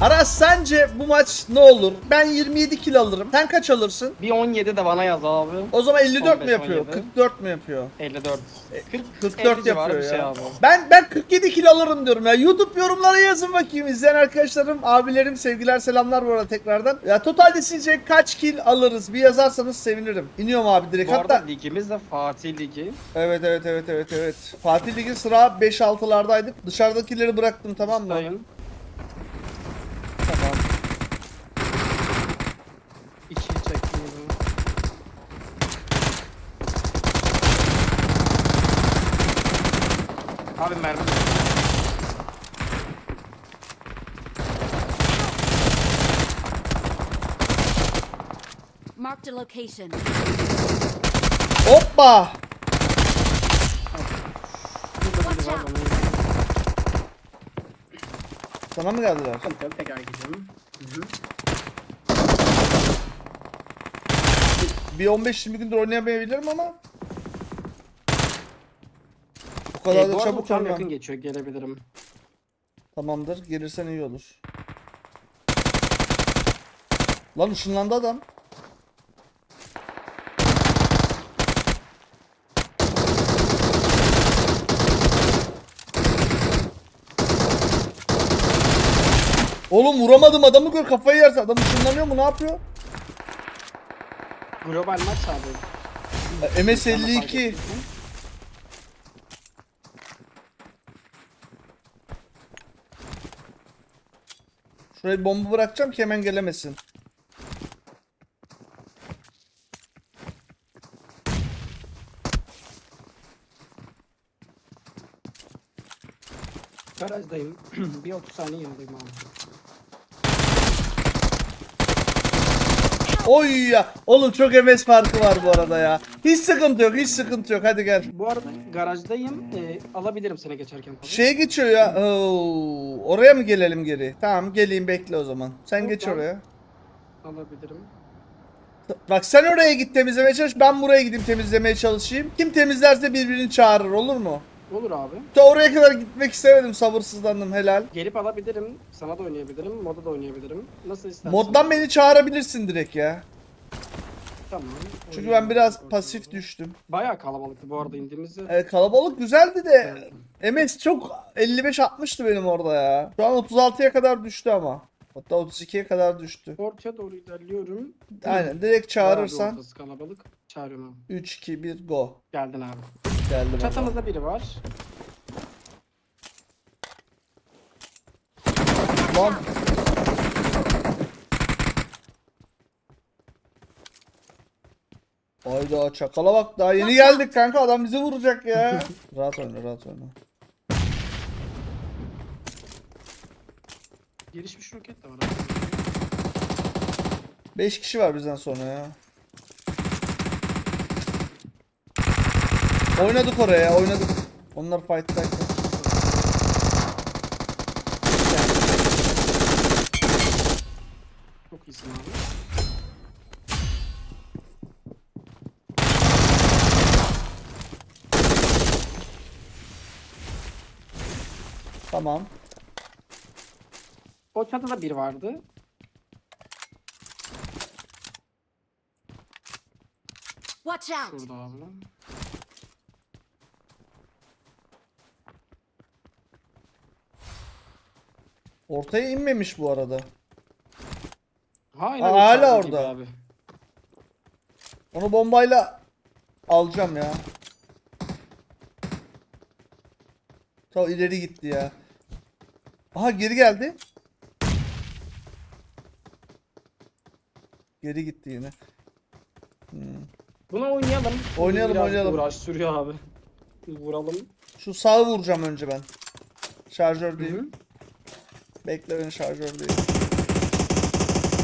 Aras sence bu maç ne olur? Ben 27 kill alırım. Sen kaç alırsın? Bir 17 de bana yaz abi. O zaman 54 mü 15, yapıyor? 17. 44 mü yapıyor? 54. 40, 44 50 civarı yapıyor bir şey ya. abi. Ben ben 47 kilo alırım diyorum ya. YouTube yorumlara yazın bakayım. İzleyen arkadaşlarım, abilerim, sevgiler, selamlar bu arada tekrardan. Ya totalde sizce kaç kill alırız? Bir yazarsanız sevinirim. İniyorum abi direkt. Bu Hatta arada ligimiz de Fatih Ligi. evet evet evet evet evet. Fatih Ligi sıra 5-6'lardaydık. Dışarıdakileri bıraktım tamam mı? Dayın. Tamam. İkiyi çektim. Abi mermi. Marked a location. Hoppa! Burada biri var bana. Sana mı geldiler? Sıkıntı yok tekrar gidiyorum. Bir 15-20 gündür oynayamayabilirim ama o kadar Ee, da bu arada çabuk uçağım olma. yakın geçiyor gelebilirim. Tamamdır. Gelirsen iyi olur. Lan ışınlandı adam. Oğlum vuramadım adamı gör kafayı yerse adam ışınlanıyor mu ne yapıyor? Global maç abi. MS52 ettin. Şuraya bir bomba bırakacağım ki hemen gelemesin. Garajdayım. bir 30 saniye yanındayım abi. Oy ya. Oğlum çok MS farkı var bu arada ya. Hiç sıkıntı yok, hiç sıkıntı yok. Hadi gel. Bu arada garajdayım. Ee, alabilirim seni geçerken falan. Şeye geçiyor ya. Oo, oraya mı gelelim geri? Tamam geleyim bekle o zaman. Sen Yok geç oraya. Alabilirim. Bak sen oraya git temizlemeye çalış. Ben buraya gideyim temizlemeye çalışayım. Kim temizlerse birbirini çağırır olur mu? Olur abi. Ta oraya kadar gitmek istemedim. Sabırsızlandım helal. Gelip alabilirim. Sana da oynayabilirim. Moda da oynayabilirim. Nasıl istersen. Moddan beni çağırabilirsin direkt ya. Tamam. Çünkü ben biraz pasif düştüm. Bayağı kalabalıktı bu arada indiğimizde. Evet, kalabalık güzeldi de MS çok 55-60'tı benim orada ya. Şu an 36'ya kadar düştü ama. Hatta 32'ye kadar düştü. Ortaya doğru ilerliyorum. Aynen direkt Bayağı bir çağırırsan ortası kalabalık. Çağırıyorum abi. 3 2 1 go. Geldin abi. Geldi baba. Çatımızda biri var. Lan. Hayda çakala bak daha yeni geldik kanka adam bizi vuracak ya. rahat oyna rahat oyna. Gelişmiş roket de var abi. 5 kişi var bizden sonra ya. Oynadık oraya oynadık. Onlar fight'tayken. Çok iyisin abi. Tamam. O çatıda bir vardı. Watch out! Şurada abi. Ortaya inmemiş bu arada. Aa, hala gibi orada. Abi. Onu bombayla alacağım ya. Tamam ileri gitti ya. Aha geri geldi. Geri gitti yine. Hmm. Buna oynayalım. Oynayalım, Biraz oynayalım. Uğraş sürüyor abi. Vuralım. Şu sağı vuracağım önce ben. Şarjör Hı değil. hı. Bekle beni şarjör değil.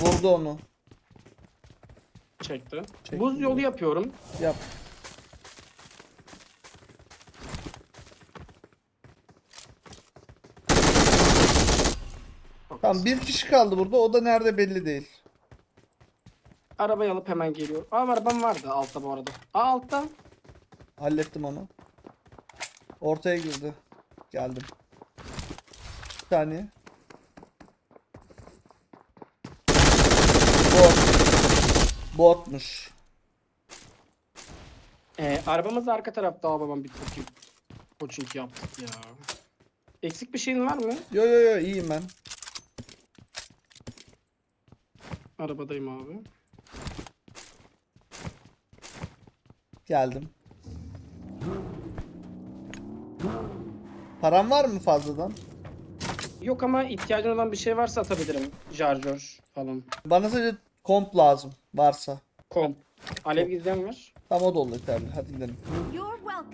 Vurdu onu. Çekti. Çekti. Buz yolu yapıyorum. Yap. Tamam bir kişi kaldı burada. O da nerede belli değil. Arabayı alıp hemen geliyor. Aa arabam vardı altta bu arada. Aa altta. Hallettim onu. Ortaya girdi. Geldim. Bir saniye. Bot. Botmuş. Ee, arabamız arka tarafta abi babam bir koçing, koçing yaptık ya. Eksik bir şeyin var mı? Yo yo yo iyiyim ben. Arabadayım abi. Geldim. Param var mı fazladan? Yok ama ihtiyacın olan bir şey varsa atabilirim. Jarjör falan. Bana sadece komp lazım varsa. Kom. Alev gizleyen var. Tam o da olur yeterli. Hadi gidelim.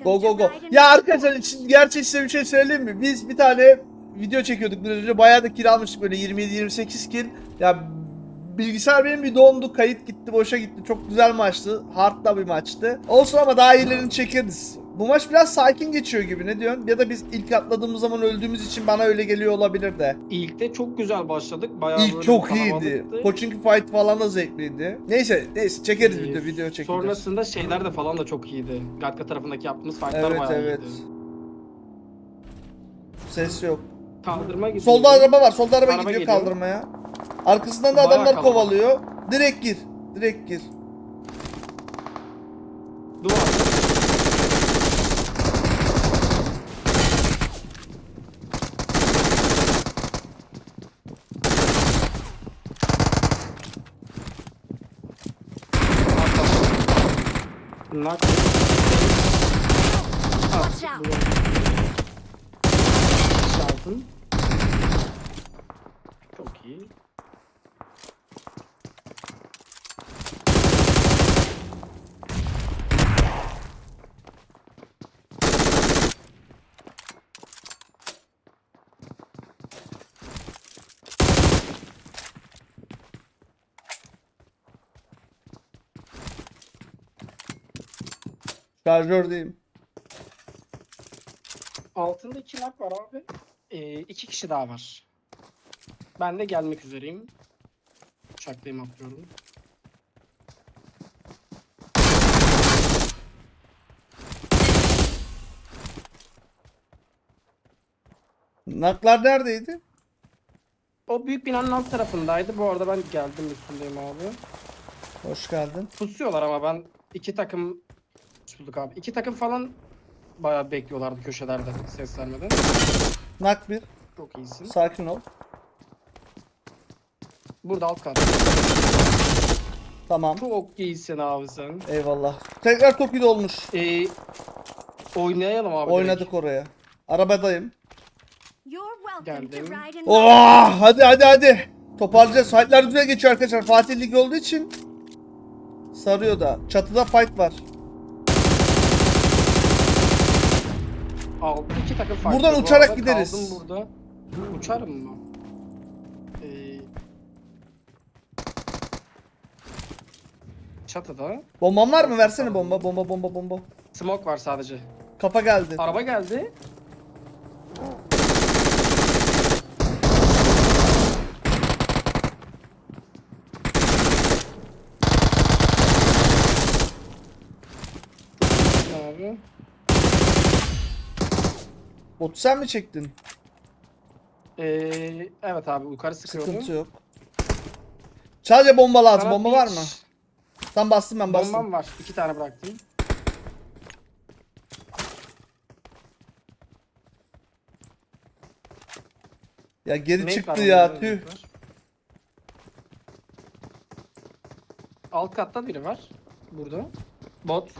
Go go go. Ya arkadaşlar için gerçek size bir şey söyleyeyim mi? Biz bir tane video çekiyorduk biraz önce. Bayağı da kill almıştık böyle 27-28 kill. Ya bilgisayar benim bir dondu. Kayıt gitti boşa gitti. Çok güzel maçtı. Hard da bir maçtı. Olsun ama daha iyilerini çekeriz. Bu maç biraz sakin geçiyor gibi ne diyorsun? Ya da biz ilk atladığımız zaman öldüğümüz için bana öyle geliyor olabilir de. İlkte çok güzel başladık. Bayağı İlk çok iyiydi. Coaching fight falan da zevkliydi. Neyse neyse çekeriz Ee, video video çekeceğiz. Sonrasında şeyler de falan da çok iyiydi. Gatka tarafındaki yaptığımız fightlar Evet bayağı evet. iyiydi. Ses yok. Kaldırma gidiyor. Solda araba var. Solda araba, Araba gidiyor geliyor. kaldırmaya. Arkasından da Bayağı adamlar kalabalık. kovalıyor. Direkt gir. Direkt gir. Duvar. Nak. Watch out. Şartın. Çok iyi. Şarjördeyim. Altında iki nak var abi. Ee, iki kişi daha var. Ben de gelmek üzereyim. Uçaktayım atlıyorum. Naklar neredeydi? O büyük binanın alt tarafındaydı. Bu arada ben geldim üstündeyim abi. Hoş geldin. Pusuyorlar ama ben iki takım Hoş bulduk abi. İki takım falan bayağı bekliyorlardı köşelerde ses vermeden. Nak bir. Çok iyisin. Sakin ol. Burada alt kat. Tamam. Çok iyisin abi sen. Eyvallah. Tekrar Toki'de olmuş. Ee, oynayalım abi. direkt. Oynadık oraya. Arabadayım. Geldim. Oh, hadi hadi hadi. Toparlayacağız. Fightlar güzel geçiyor arkadaşlar. Fatih Ligi olduğu için sarıyor da. Çatıda fight var. Aldı iki takım fight. Buradan Bu uçarak arada gideriz. Kaldım burada. Uçarım mı? Ee, çatıda. Bomban var mı? Versene bomba. Bomba bomba bomba. Smoke var sadece. Kafa geldi. Araba geldi. Abi. Botu sen mi çektin? Ee, evet abi yukarı sıkıyorum. Sıkıntı yok. Sadece bomba lazım. Sana bomba bir var mı? Tam bastım ben bastım. Bombam var. İki tane bıraktım. Ya geri Nate çıktı ya tüh. Var. Alt katta biri var. Burada. Bot.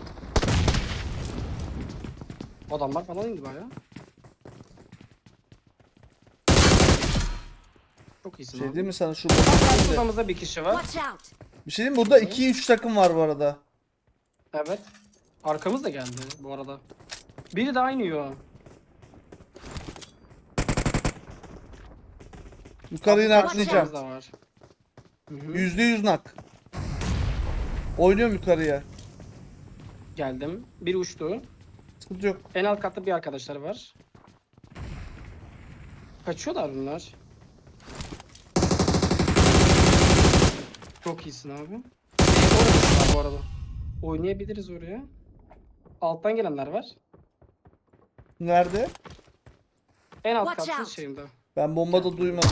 Adamlar falan indi baya. Çok iyisin Şey abi. değil mi sana şu Alt odamızda bir kişi var. Watch out. Bir şey diyeyim mi? Burada 2-3 takım var bu arada. Evet. Arkamız da geldi bu arada. Biri daha iniyor. Yukarıyı naklayacağım. var. Hı hı. %100 nak. Oynuyorum yukarıya. Geldim. Biri uçtu. Sıkıntı yok. En alt katta bir arkadaşları var. Kaçıyorlar bunlar. Çok iyisin abi. Var bu arada. Oynayabiliriz oraya. Alttan gelenler var. Nerede? En alt Watch kattın out. şeyinde. Ben bomba da duymadım.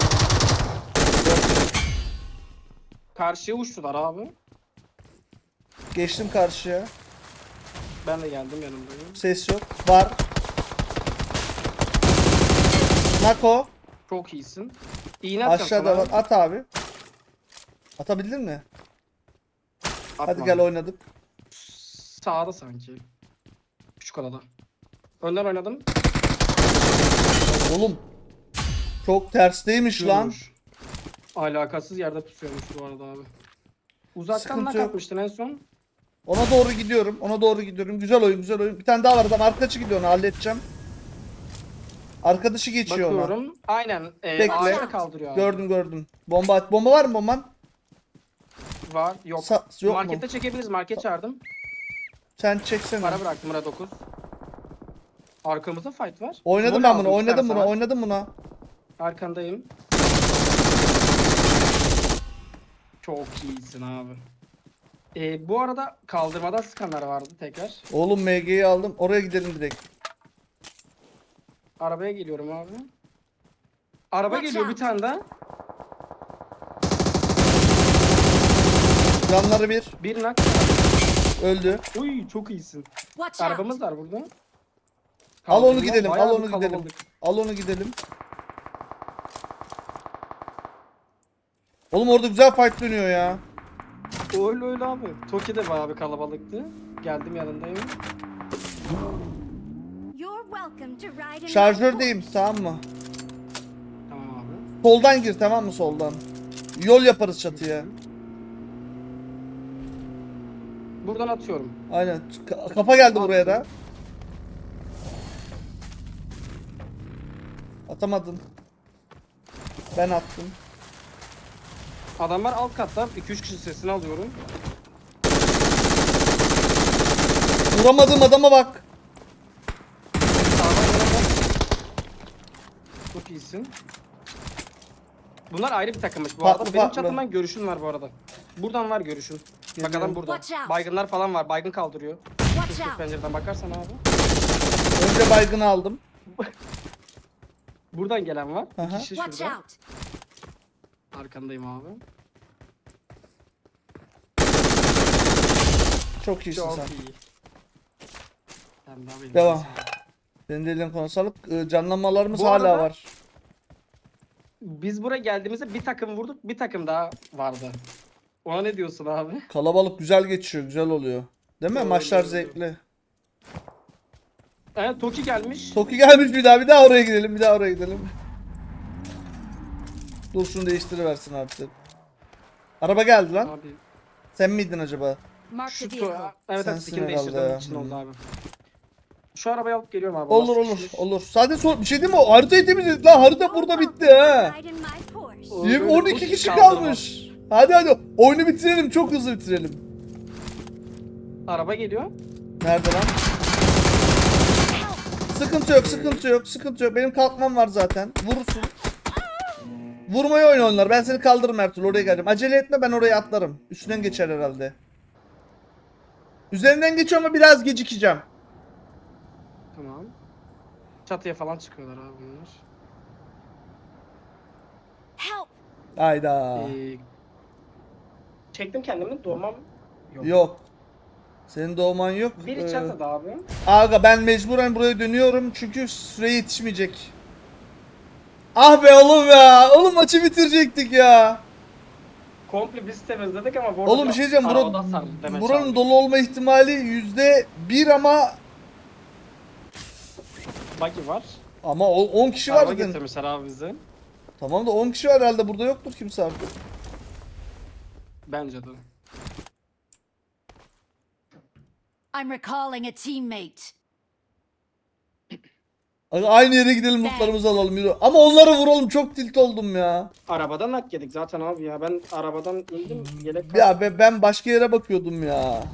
Karşıya uçtular abi. Geçtim karşıya. Ben de geldim yanımdayım. Ses yok. Var. Nako. Çok iyisin. İğne atacağım Aşağıda sana. var. At abi. Atabildin mi? Hadi Atma. gel oynadık. Sağda sanki. Küçük odada. Önden oynadım. Oğlum. Çok tersteymiş lan. Alakasız yerde pusuyormuş bu arada abi. Uzaktan Sıkıntı yok. atmıştın en son. Ona doğru gidiyorum. Ona doğru gidiyorum. Güzel oyun, güzel oyun. Bir tane daha var adam. Arkadaşı gidiyor onu halledeceğim. Arkadaşı geçiyor ona. Bakıyorum. Aynen. E, Bekle. ağaçta kaldırıyor abi. Gördüm gördüm. Bomba at. Bomba var mı bomban? Var. Yok. Sa- yok Markette mu? çekebiliriz. Market çağırdım. Sen çeksene. Para bıraktım buna 9. Arkamızda fight var. Oynadım ben bunu. Oynadım bunu. Oynadım buna. Arkandayım. Çok iyisin abi. Ee, bu arada kaldırmada sıkanlar vardı tekrar. Oğlum MG'yi aldım. Oraya gidelim direkt. Arabaya geliyorum abi. Araba Watch geliyor bir tane daha. Canları bir. Bir nak. Öldü. Uy çok iyisin. Watch out. Arabamız var burada. Al onu Kaldırma gidelim, bayağı al bir onu gidelim. kalabalık. Al onu gidelim. Oğlum orada güzel fight dönüyor ya. Öyle öyle abi. Toki'de bayağı bir kalabalıktı. Geldim yanındayım. You're welcome to ride in my Şarjördeyim tamam mı? Tamam abi. Soldan gir tamam mı soldan? Yol yaparız çatıya. Buradan atıyorum. Aynen. Ka- kafa geldi buraya da. Atamadın. Ben attım. Adamlar alt katta. 2-3 kişi sesini alıyorum. Vuramadığım adama bak. Sağdan yana bak. Çok iyisin. Bunlar ayrı bir takımmış bu Farklı, arada. Benim farklı. çatımdan görüşün var bu arada. Buradan var görüşün. Bak adam burada. Watch out. Baygınlar falan var. Baygın kaldırıyor. Watch Şu out. pencereden bakarsan abi. Önce baygını aldım. Buradan gelen var. Aha. İki kişi Watch şurada. out. Arkandayım abi. Çok iyisin Çok sen. iyi. Sen Devam. Senin de elin konu sağlık. Ee, Canlanmalarımız Bu hala arada- var. Biz buraya geldiğimizde bir takım vurduk. Bir takım daha vardı. Ona ne diyorsun abi? Kalabalık güzel geçiyor. Güzel oluyor. Değil mi? Öyle, Maçlar öyle. zevkli. Evet Toki gelmiş. Toki gelmiş bir daha. Bir daha oraya gidelim. Bir daha oraya gidelim. Dur şunu değiştiriversin artık. Araba geldi lan. Abi Sen miydin acaba? Mark Şu the to- vehicle. evet evet Sensin skin herhalde değiştirdiğim ya. için oldu abi. Şu arabayı alıp geliyorum abi. Olur Lastik olur şişmiş. olur. Sadece son bir şey değil mi? O haritayı temizledik lan. Harita burada bitti ha. ride in my Porsche. O- Yirmi- Öyle 12 Toki kişi kalmış. Hadi hadi. Oyunu bitirelim. Çok hızlı bitirelim. Araba geliyor. Nerede lan? Sıkıntı yok, sıkıntı yok, sıkıntı yok. Benim kalkmam var zaten. Vurursun. Vurmayı oyna onlar. Ben seni kaldırırım türlü. Oraya geleceğim. Acele etme ben oraya atlarım. Üstünden geçer herhalde. Üzerinden geçiyor ama biraz gecikeceğim. Tamam. Çatıya falan çıkıyorlar abi bunlar. Help. Hayda. Ee, çektim kendimi doğmam yok. Yok. Senin doğman yok. Biri Ee, çatıda abi. Aga ben mecburen buraya dönüyorum çünkü süre yetişmeyecek. Ah be oğlum ya. Oğlum maçı bitirecektik ya. Komple biz temizledik ama bu Oğlum bir şey diyeceğim. Bura, buranın abi. dolu olma ihtimali yüzde bir ama Buggy var. ama o- 10 kişi var Araba dedin. getirmişler abi bize. Tamam da 10 kişi var herhalde burada yoktur kimse artık. Bence de. I'm recalling a teammate. Aga aynı yere gidelim lootlarımızı alalım yürü. Ama onları vuralım çok tilt oldum ya. Arabadan hak yedik zaten abi ya. Ben arabadan indim. Yelek Ya be, ben başka yere bakıyordum ya.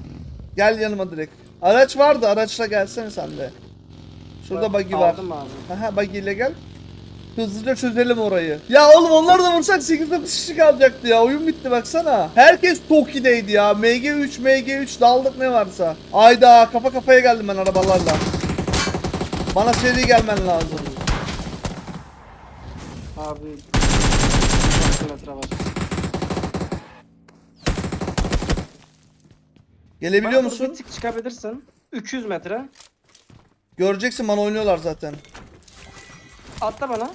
Gel yanıma direkt. Araç vardı araçla gelsene sen de. Şurada buggy var. Aldım abi. Aha buggy ile gel. Hızlıca çözelim orayı. Ya oğlum onları da vursak 8-9 kişi kalacaktı ya. Oyun bitti baksana. Herkes Toki'deydi ya. MG3, MG3 daldık ne varsa. Ayda kafa kafaya geldim ben arabalarla. Bana seri gelmen lazım. Abi. 100 metre var. Gelebiliyor Bana musun? Tık çıkabilirsin. 200 metre. Göreceksin bana oynuyorlar zaten. Atla bana.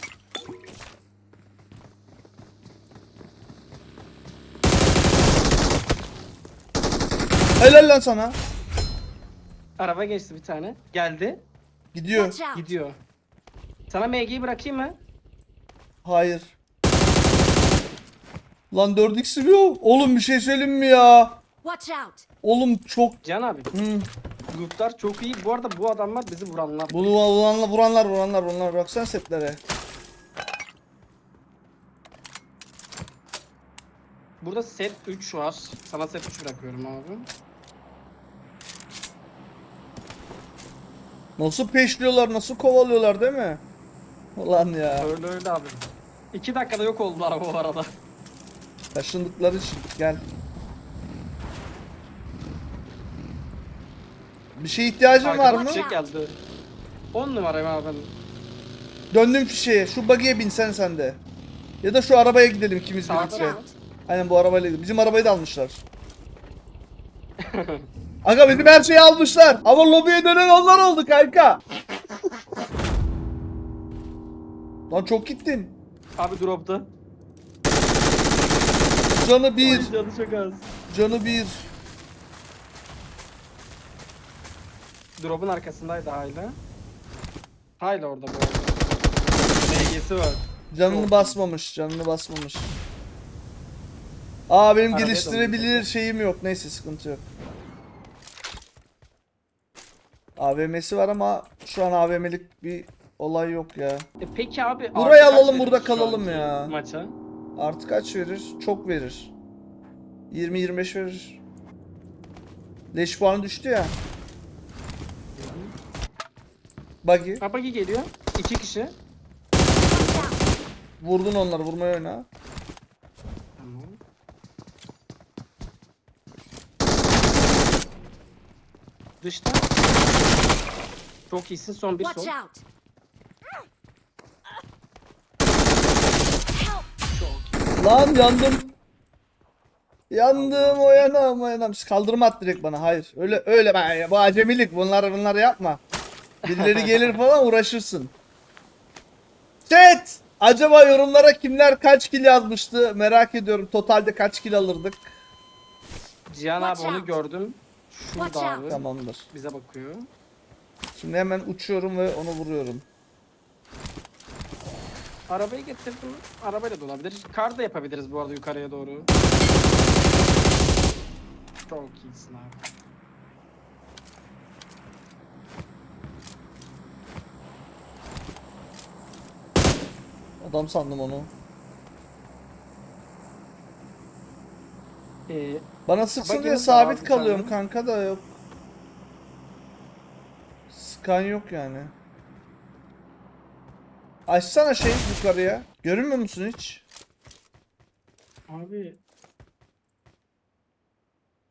Helal lan sana. Araba geçti bir tane. Geldi. Gidiyor. Watch out. Gidiyor. Sana MG'yi bırakayım mı? Hayır. Lan 4x'im yok. Oğlum bir şey söyleyeyim mi ya? Watch out. Oğlum çok... Can abi. Hmm. Lootlar çok iyi. Bu arada bu adamlar bizi vuranlar. Bunu vuranlar vuranlar vuranlar vuranlar. Baksana setlere. Burada set 3 var. Sana set 3 bırakıyorum abi. Nasıl peşliyorlar, nasıl kovalıyorlar değil mi? Ulan ya. Öyle öyle abi. 2 dakikada yok oldu araba bu arada. Taşındıkları için. Gel. Bir şey ihtiyacın var mı? fişek geldi. 10 numara abi ben. Döndüm fişeğe. Şu buggy'e binsen sen de. Ya da şu arabaya gidelim ikimiz Sağda birlikte. mı? Aynen bu arabayla gidelim. Bizim arabayı da almışlar. Aga bizim her şeyi almışlar. Ama lobiye dönen onlar oldu kanka. Lan çok gittin. Abi dropta. Canı bir. Canı çok az. Canı bir. Drop'un arkasındaydı hala. Hala orada bu arada. MG'si var. Canını basmamış. Canını basmamış. Aa benim Arabaya geliştirebilir şeyim yok. Neyse sıkıntı yok. AVM'si var ama şu an AVM'lik bir olay yok ya. E peki abi. Burayı artı kaç alalım, verir burada şu kalalım anki ya. Maça. Artı kaç verir? Çok verir. 20-25 verir. Leş puanı düştü ya. Buggy. Ha bagi geliyor. İki kişi. Vurdun onları vurmaya oyna. Tamam. Dışta. Çok iyisin son bir Watch sol. out. Lan yandım. Yandım o yanam o yanam. Kaldırma at direkt bana. Hayır. Öyle öyle ben bu acemilik. Bunlar bunlar yapma. Birileri gelir falan uğraşırsın. Chat. Acaba yorumlara kimler kaç kill yazmıştı? Merak ediyorum. Totalde kaç kill alırdık? Cihan abi Watch onu out. gördüm. Watch Şurada out. abi. Tamamdır. Bize bakıyor. Şimdi hemen uçuyorum ve onu vuruyorum. Arabayı getirdim. Arabayla da olabilir. Kar da yapabiliriz bu arada yukarıya doğru. Çok iyisin abi. Adam sandım onu. Ee, Bana sıksın diye sabit abi kalıyorum sen. kanka da yok. Sıkan yok yani. Açsana şey yukarıya. Görünmüyor musun hiç? abi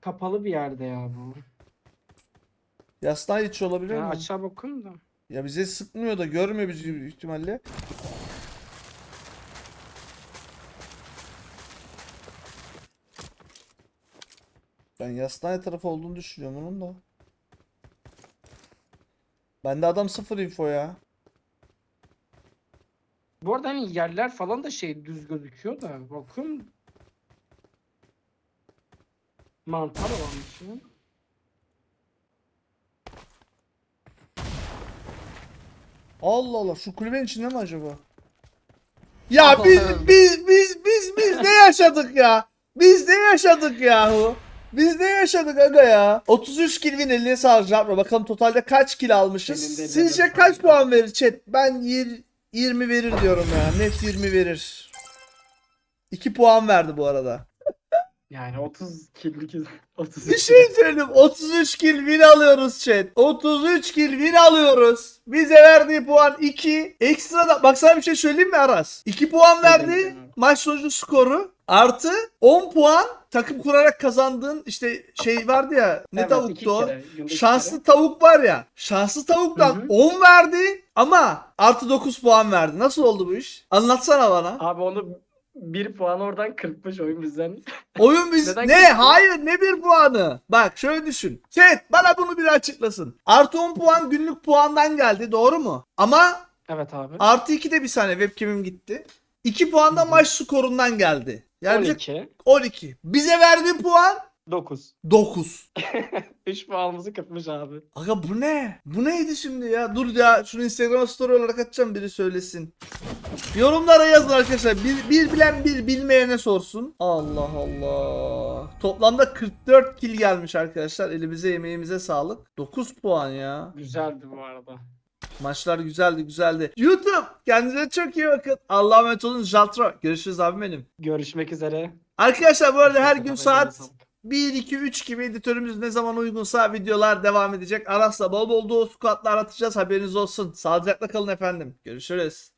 kapalı bir yerde ya bu. Yastığa hiç olabilir Ben mi? aşağı bakıyorum da. Ya bize sıkmıyor da görmüyor bizi ihtimalle. Ben yastane tarafı olduğunu düşünüyorum onun da. Bende adam sıfır info ya. Bu arada hani yerler falan da şey düz gözüküyor da bakıyorum. Mantar varmış ya. Allah Allah şu kulübenin içinde mi acaba? Ya Allah biz Allah. biz biz biz biz ne yaşadık ya? Biz ne yaşadık yahu? Biz ne yaşadık aga ya? 33 kill win eline sağlık Jarro. Bakalım totalde kaç kill almışız? Benim de eline Sizce sağlık. kaç puan verir chat? Ben yir- 20 verir diyorum ya. Net 20 verir. 2 puan verdi bu arada. Yani 30 killik 30 Bir şey söyleyeyim. 33 kill win alıyoruz chat. 33 kill win alıyoruz. Bize verdiği puan 2. Ekstra da bak sana bir şey söyleyeyim mi Aras? 2 puan verdi. Maç sonucu skoru. Artı 10 puan takım kurarak kazandığın işte şey vardı ya. Ne Evet, tavuktu o? kere, Şanslı tavuk var ya. Şanslı tavuktan Hı hı. 10 verdi ama artı 9 puan verdi. Nasıl oldu bu iş? Anlatsana bana. Abi onu Bir puan oradan kırpmış oyun bizden. Oyun biz ne? kırptın? Hayır ne bir puanı? Bak şöyle düşün. Chat bana bunu bir açıklasın. Artı 10 puan günlük puandan geldi doğru mu? Ama Evet abi. artı 2 de bir saniye webcam'im gitti. 2 puan da maç skorundan geldi. Yani bize 12. 12. Bize verdiği puan 9. 9. 3 puanımızı kırpmış abi. Aga bu ne? Bu neydi şimdi ya? Dur ya şunu Instagram story olarak atacağım biri söylesin. Yorumlara yazın arkadaşlar. Bir, bir bilen bir bilmeyene sorsun. Allah Allah. Toplamda 44 kill gelmiş arkadaşlar. Elimize yemeğimize sağlık. 9 puan ya. Güzeldi bu arada. Maçlar güzeldi güzeldi. YouTube kendinize çok iyi bakın. Allah'a emanet olun. Jaltro. Görüşürüz abim benim. Görüşmek üzere. Arkadaşlar bu arada her gün saat sağlık. 1, 2, 3 gibi editörümüz ne zaman uygunsa videolar devam edecek. Aras'la bol bol duo squatlar atacağız haberiniz olsun. Sağlıcakla kalın efendim. Görüşürüz.